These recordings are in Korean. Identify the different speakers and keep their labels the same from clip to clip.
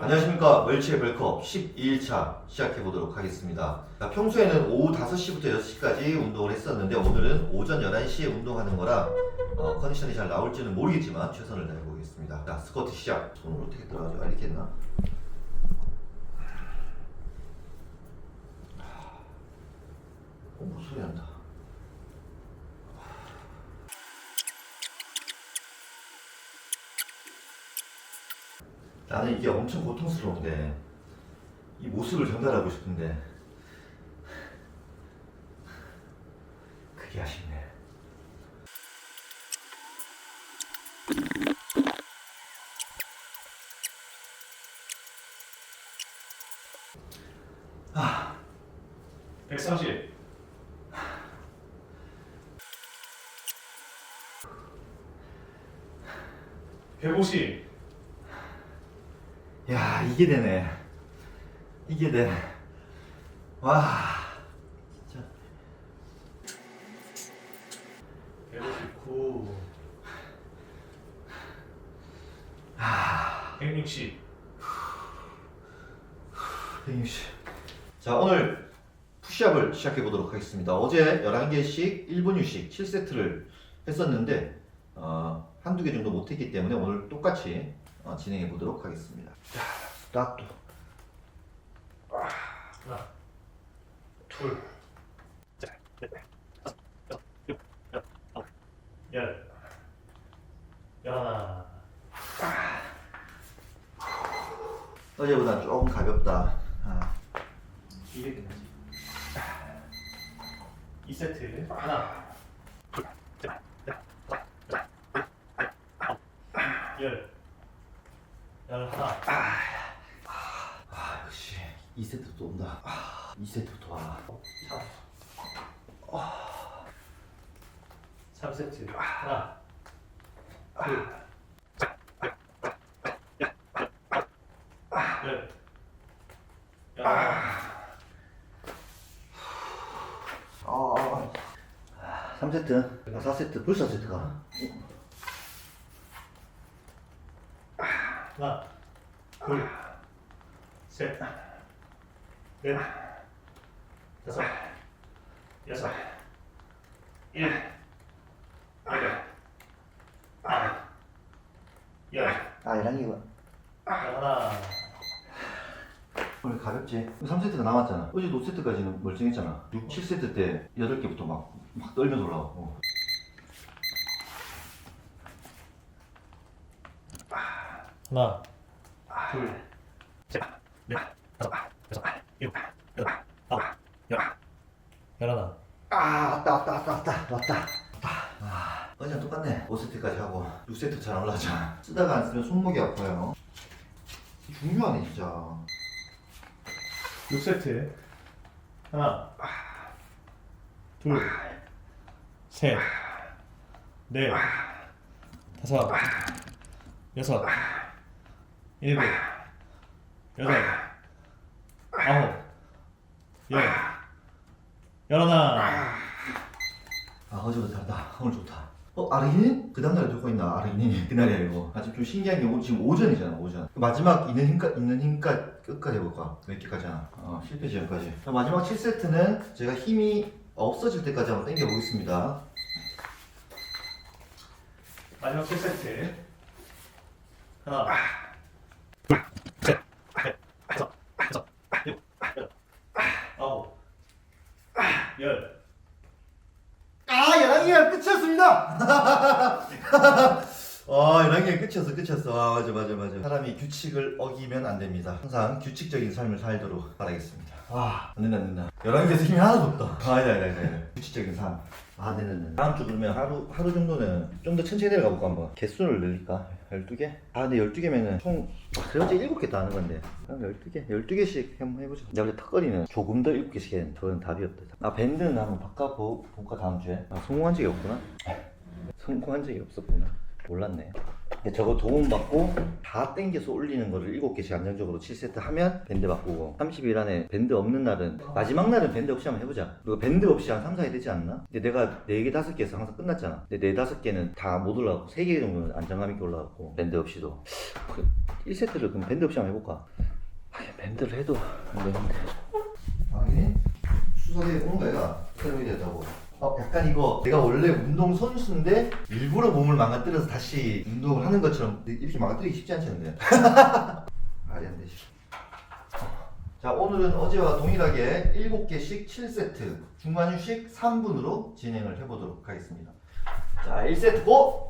Speaker 1: 안녕하십니까. 멸치의 벨컵 12일차 시작해 보도록 하겠습니다. 자, 평소에는 오후 5시부터 6시까지 운동을 했었는데 오늘은 오전 11시에 운동하는 거라 어, 컨디션이 잘 나올지는 모르겠지만 최선을 다해 보겠습니다. 자 스쿼트 시작. 손을 어떻게 들어가죠? 아, 이렇게 했나? 어, 뭐 소리 난다 나는 이게 엄청 고통스러운데 이 모습을 전달하고 싶은데 그게 아쉽네. 아,
Speaker 2: 130 150
Speaker 1: 야 이게 되네. 이게 돼. 와, 진짜.
Speaker 2: 159 160
Speaker 1: 160. 자 오늘 푸시업을 시작해 보도록 하겠습니다. 어제 11개씩 1분 휴식 7세트를 했었는데 어, 한두 개 정도 못했기 때문에 오늘 똑같이 어, 진행해 보도록 하겠습니다. 자, 스타트.
Speaker 2: 하나 둘 셋, 넷, 다섯, 여섯, 일곱, 여덟, 아홉, 열 열하나.
Speaker 1: 어제보다 조금 가볍다. 아,
Speaker 2: 이게 끝나지. 2세트 하나 둘셋넷 다섯 여섯 일곱 아홉 열 열하나
Speaker 1: 아 역시 2세트 또 온다. 아, 2세트부터 와.
Speaker 2: 3세트. 하나. 둘. 열, 열하나
Speaker 1: 아, 3세트, 4세트, 벌써 4세트가.
Speaker 2: 하나, 둘, 셋, 넷, 다섯, 여섯, 일, 여덟, 아홉, 열,
Speaker 1: 아, 이랑이가
Speaker 2: 하나,
Speaker 1: 오늘 가볍지? 3세트가 남았잖아. 어제 5세트까지는 멀쩡했잖아. 6, 7세트 때 8개부터 막, 막 떨면서 올라가고.
Speaker 2: 하나, 둘, 셋, 넷, 다섯, 여섯, 일곱, 여덟, 아홉, 열, 열하나.
Speaker 1: 아, 왔다, 왔다, 왔다, 왔다, 왔다. 왔다. 아, 어제랑 똑같네. 5세트까지 하고 6세트 잘 올라가잖아. 쓰다가 안 쓰면 손목이 아파요. 중요하네, 진짜.
Speaker 2: 6세트 하나 둘 셋, 넷, 다섯, 여섯, 일곱, 여덟, 아홉, 열, 열하나.
Speaker 1: 아, 어제보다 다르다. 오늘 좋다. 어, 아르기닌? 그 다음날에 누가 있나? 아르기닌. 그날이 아니고. 아, 좀 신기한 게 오- 지금 오전이잖아, 오전. 마지막 있는 힘까, 있는 힘까, 끝까지 해볼까? 몇 개까지 하나? 어, 실패 지점까지. 자, 마지막 7세트는 제가 힘이 없어질 때까지 한번 당겨 보겠습니다.
Speaker 2: 마지막 7세트 하나 둘, 셋, 넷, 다섯, 여섯, 일곱, 여덟, 아홉, 열,
Speaker 1: 아, 11개가 끝이었습니다! 아, 11개가 끝이었어, 끝이었어. 아, 맞아, 맞아, 맞아. 사람이 규칙을 어기면 안 됩니다. 항상 규칙적인 삶을 살도록 바라겠습니다. 아, 안 된다, 안 된다. 11개에서 힘이 하나도 없다. 아, 아니다, 아니다, 아니다. 규칙적인 삶. 아, 네, 네, 네. 다음 주 그러면 하루, 하루 정도는 좀 더 천천히 내려가 볼까, 한번. 개수를 늘릴까? 12개? 아, 근데 12개면은 총, 아, 그래, 어제 7개 다 하는 건데. 그럼 12개? 12개씩 한번 해보자. 내가 원래 턱걸이는 조금 더 7개씩 했는데, 저는 답이 없다. 아, 밴드는 한번 바꿔볼까, 다음 주에? 아, 성공한 적이 없구나. 성공한 적이 없었구나. 몰랐네. 저거 도움 받고 다 땡겨서 올리는 거를 7개씩 안정적으로 7세트 하면 밴드 바꾸고 30일 안에 밴드 없는 날은 마지막 날은 밴드 없이 한번 해보자. 그리고 밴드 없이 한 3, 4일 되지 않나? 근데 내가 4개, 5개에서 항상 끝났잖아. 근데 4, 5개는 다 못 올라가고 3개 정도는 안정감 있게 올라갔고 밴드 없이도. 1세트를 그럼 밴드 없이 한번 해볼까? 하긴 밴드를 해도 안 되는데. 아 이게 수석에 오는 거야 스테로이드였다고 어 약간 이거 내가 원래 운동 선수인데 일부러 몸을 망가뜨려서 다시 운동을 하는 것처럼 이렇게 망가뜨리기 쉽지 않지 않는데 말이 안 되지. 자 오늘은 어제와 동일하게 7개씩 7세트 중간 휴식 3분으로 진행을 해보도록 하겠습니다. 자 1세트 고!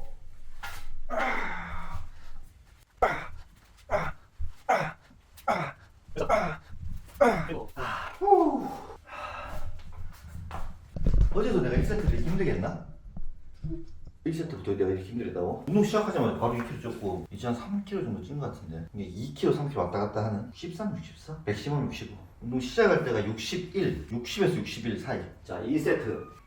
Speaker 1: 어제도 내가 1세트를 이렇게 힘들게 했나? 1세트부터 내가 이렇게 힘들었다고? 운동 시작하자마자 바로 2kg 쪘고 이제 한 3kg 정도 찐 것 같은데 이게 2kg, 3kg 왔다 갔다 하는 13, 64? 맥시멈 65 운동 시작할 때가 61, 60에서 61 사이 자 2세트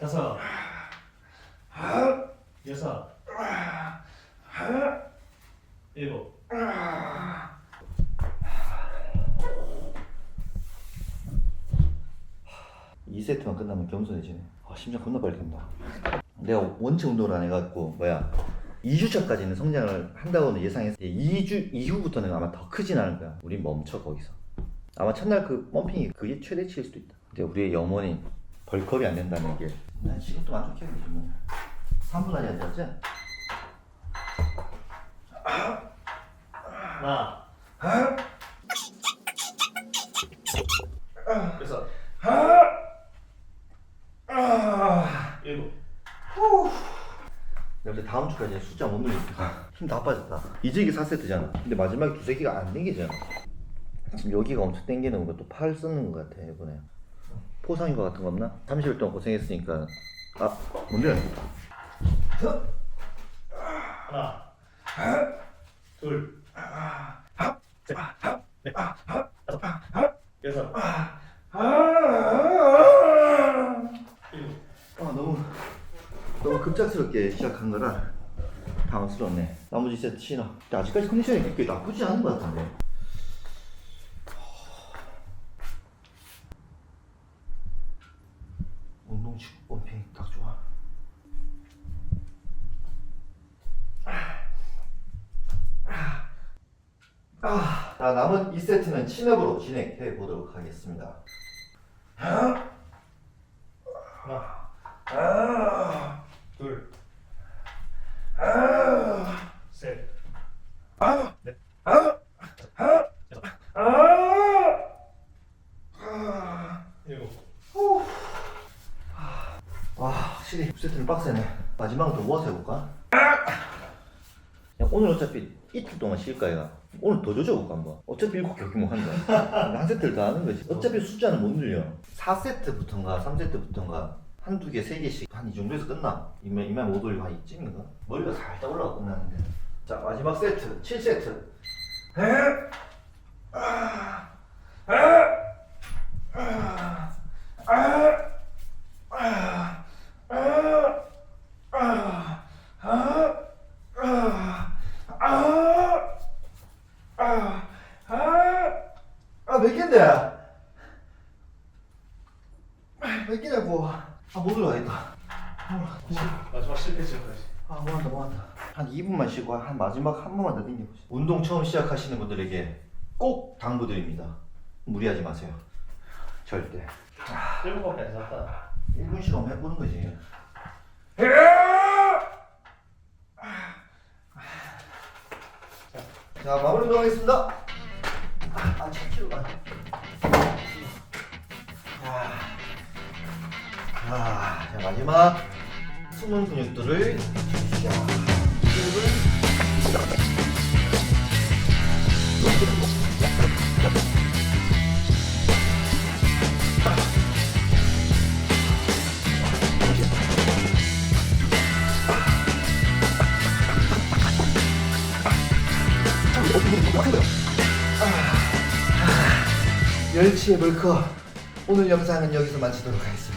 Speaker 2: 다섯 여섯 일곱
Speaker 1: 2세트만 끝나면 겸손해지네. 아 심장 겁나 빨리 뛴다. 내가 원체 운동을 안 해갖고 뭐야 2주차까지는 성장을 한다고는 예상했는데 2주 이후부터는 아마 더 크진 않을 거야. 우린 멈춰 거기서. 아마 첫날 그 펌핑이 그게 최대치일 수도 있다. 근데 우리의 염원이 벌크업이 안 된다는 게 난 지금 또 만족해야지 뭐 3분 안에 앉았지?
Speaker 2: 여섯 일곱
Speaker 1: 근데 다음 주까지 숫자 못 늘리니까 힘 다 빠졌다. 이제 이게 4세트잖아. 근데 마지막에 두세 개가 안 땡기잖아. 지금 여기가 엄청 땡기는 거또팔 쓰는 거 같아 이번에. 포상인 거 같은 거 없나? 30일 동안 고생했으니까. 아 뭔데?
Speaker 2: 하나 둘 셋, 넷, 다섯, 여섯, 일곱,
Speaker 1: 아 너무 너무 급작스럽게 시작한 거라 당황스럽네. 나머지 세트 신어 아직까지 컨디션이 그렇게 나쁘지 않은 것 같은데. 아, 자 남은 2세트는 친업으로 진행해 보도록 하겠습니다
Speaker 2: 하나 둘 셋, 넷, 일곱,
Speaker 1: 와 확실히 2세트는 빡세네 마지막은 더 모아서 해볼까? 야, 오늘 어차피 이틀 동안 쉴 거야 오늘 더 조져볼까 한번? 어차피 7개 경기만 한다. 한 세트를 더 하는 거지. 어차피 숫자는 못 늘려. 4세트부터인가 3세트부터인가 한두 개, 세 개씩 한 이 정도에서 끝나. 이만 이만 못 올리고 한 이쯤인가? 머리가 살짝 올라가 끝나는데. 자 마지막 세트 7세트. 아! 몇 개인데? 몇 개냐고. 아못 올라가겠다.
Speaker 2: 마지막 실패 지금까지.
Speaker 1: 아 뭐한다 뭐한다. 한 2분만 쉬고 한 마지막 한 번만 더 당겨보자 운동 처음 시작하시는 분들에게 꼭 당부드립니다. 무리하지 마세요. 절대.
Speaker 2: 일곱밖에 안 지났다.
Speaker 1: 1분씩 한번 해보는 거지. 자 마무리 운동하겠습니다. 아, 아 7kg가 아, 자 마지막 숨은 근육들을 자, 어, 멸치의 물컵 오늘 영상은 여기서 마치도록 하겠습니다